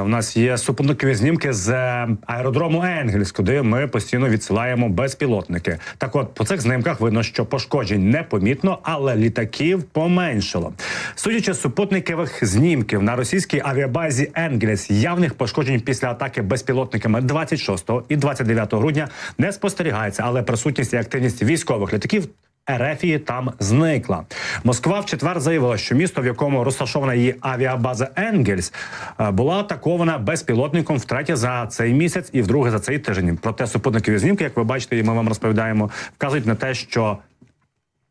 У нас є супутникові знімки з е, аеродрому Енгельс, куди ми постійно відсилаємо безпілотники. Так, от по цих знімках видно, що пошкоджень непомітно, але літаків поменшало. Судячи з супутникових знімків на російській авіабазі Енгельс, явних пошкоджень після атаки безпілотниками 26 і 29 грудня не спостерігається, але присутність і активність військових літаків. Ерефії там зникла. Москва в четвер заявила, що місто, в якому розташована її авіабаза Енгельс, е, була атакована безпілотником втретє за цей місяць і вдруге за цей тиждень. Проте супутникові знімки, як ви бачите, і ми вам розповідаємо, вказують на те, що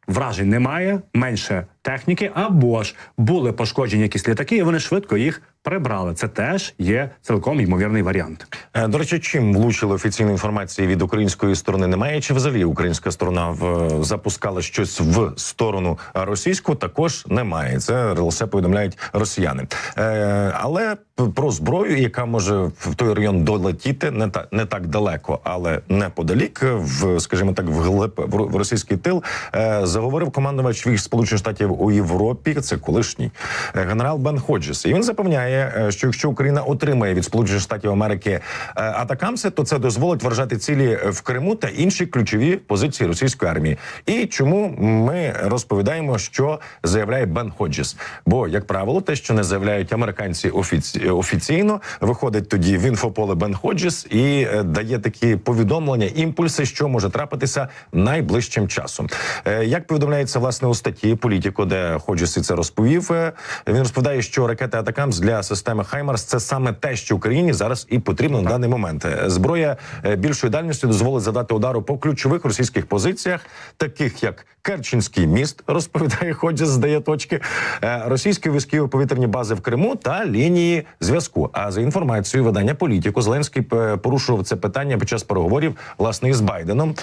вражень немає, менше техніки, або ж були пошкоджені якісь літаки, і вони швидко їх прибрали. Це теж є цілком ймовірний варіант. Е, До речі, чим влучили офіційної інформації від української сторони немає? Чи взагалі українська сторона в запускала щось в сторону російську? Також немає. Це лише повідомляють росіяни. Е, але про зброю, яка може в той район долетіти, не так не так далеко, але неподалік, в скажімо так, в ро- в російський тил, е, заговорив командувач військ Сполучених Штатів у Європі. Це колишній генерал Бен Ходжес. І він запевняє, е, що якщо Україна отримає від Сполучених Штатів Америки е, атакамси, то це дозволить вражати цілі в Криму та інші ключові позиції російської армії. І чому ми розповідаємо, що заявляє Бен Ходжес? Бо, як правило, те, що не заявляють американці офіці... офіційно, виходить тоді в інфополе Бен Ходжес і е, дає такі повідомлення, імпульси, що може трапитися найближчим часом. Е, Як повідомляється власне у статті Політіко, де Ходжес і це розповів, е, він розповідає, що ракети Атакамс для системи Хаймарс це саме те, що Україні зараз і потрібно на даний момент. Е, Зброя е, більшої дальності дозволить задати удару по ключових російських позиціях, таких як Керченський міст, розповідає Ходжес, здає точки, е, російські військово-повітряні бази в Криму та лінії зв'язку. А за інформацією видання політику, Зеленський порушував це питання під час переговорів власне із Байденом,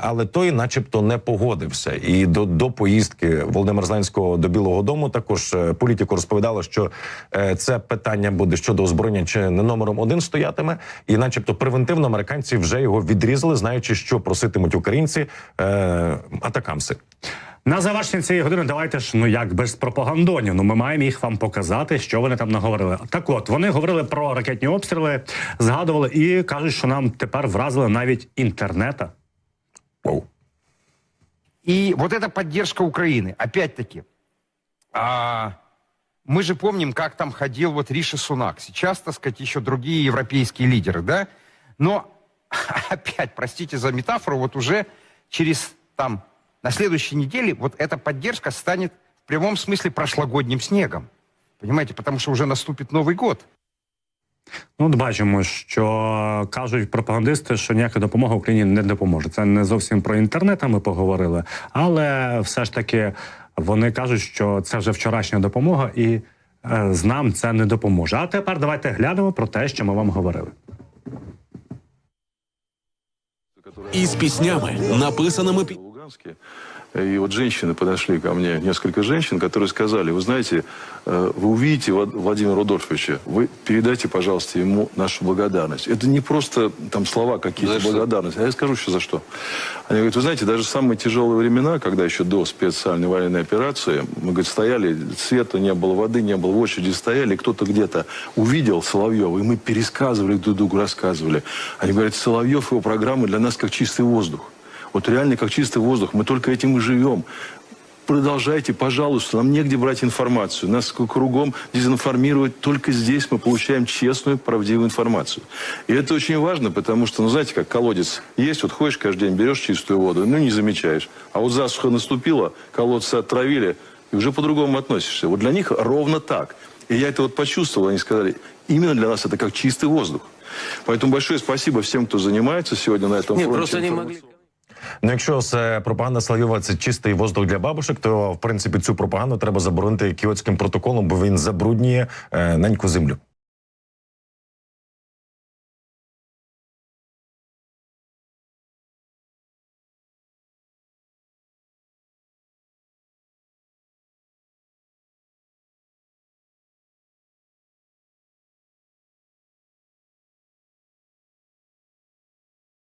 але той, начебто, не погодився. І до, до поїздки Володимира Зеленського до Білого Дому також політику розповідало, що це питання буде щодо озброєння чи не номером один стоятиме, і, начебто, превентивно американці вже його відрізали, знаючи, що проситимуть українці е, атакамси. На завершення цієї години давайте ж ну як без пропагандонів. Ну ми маємо їх вам показати, що вони там наговорили. Так, от вони говорили про ракетні обстріли, згадували і кажуть, що нам тепер вразили навіть інтернета. Оу. И вот эта поддержка Украины, опять-таки, а, мы же помним, как там ходил вот Риши Сунак. Сейчас, так сказать, еще другие европейские лидеры, да? Но опять, простите за метафору, вот уже через там на следующей неделе вот эта поддержка станет в прямом смысле прошлогодним снегом. Понимаете, потому что уже наступит Новый год. Ну, от бачимо, що кажуть пропагандисти, що ніяка допомога Україні не допоможе. Це не зовсім про інтернет, а ми поговорили, але все ж таки вони кажуть, що це вже вчорашня допомога, і е, з нам це не допоможе. А тепер давайте глянемо про те, що ми вам говорили. із піснями, написаними під Луганске. И вот женщины подошли ко мне, несколько женщин, которые сказали, вы знаете, э, вы увидите Влад- Владимира Рудольфовича, вы передайте, пожалуйста, ему нашу благодарность. Это не просто там слова какие-то благодарности, а я скажу еще за что. Они говорят, вы знаете, даже самые тяжелые времена, когда еще до специальной военной операции, мы, говорит, стояли, света не было, воды не было, в очереди стояли, кто-то где-то увидел Соловьева, и мы пересказывали друг другу, рассказывали. Они говорят, Соловьев, его программы для нас как чистый воздух. Вот реально как чистый воздух. Мы только этим и живем. Продолжайте, пожалуйста. Нам негде брать информацию. Нас кругом дезинформируют. Только здесь мы получаем честную, правдивую информацию. И это очень важно, потому что, ну, знаете, как колодец есть, вот ходишь каждый день, берешь чистую воду, ну, не замечаешь. А вот засуха наступила, колодцы отравили, и уже по-другому относишься. Вот для них ровно так. И я это вот почувствовал, они сказали, именно для нас это как чистый воздух. Поэтому большое спасибо всем, кто занимается сегодня на этом Нет, фронте. просто не могли. Ну, якщо це пропаганда Соловйова, це чистий воздух для бабушек, то в принципі цю пропаганду треба заборонити кіотським протоколом, бо він забруднює е, неньку землю.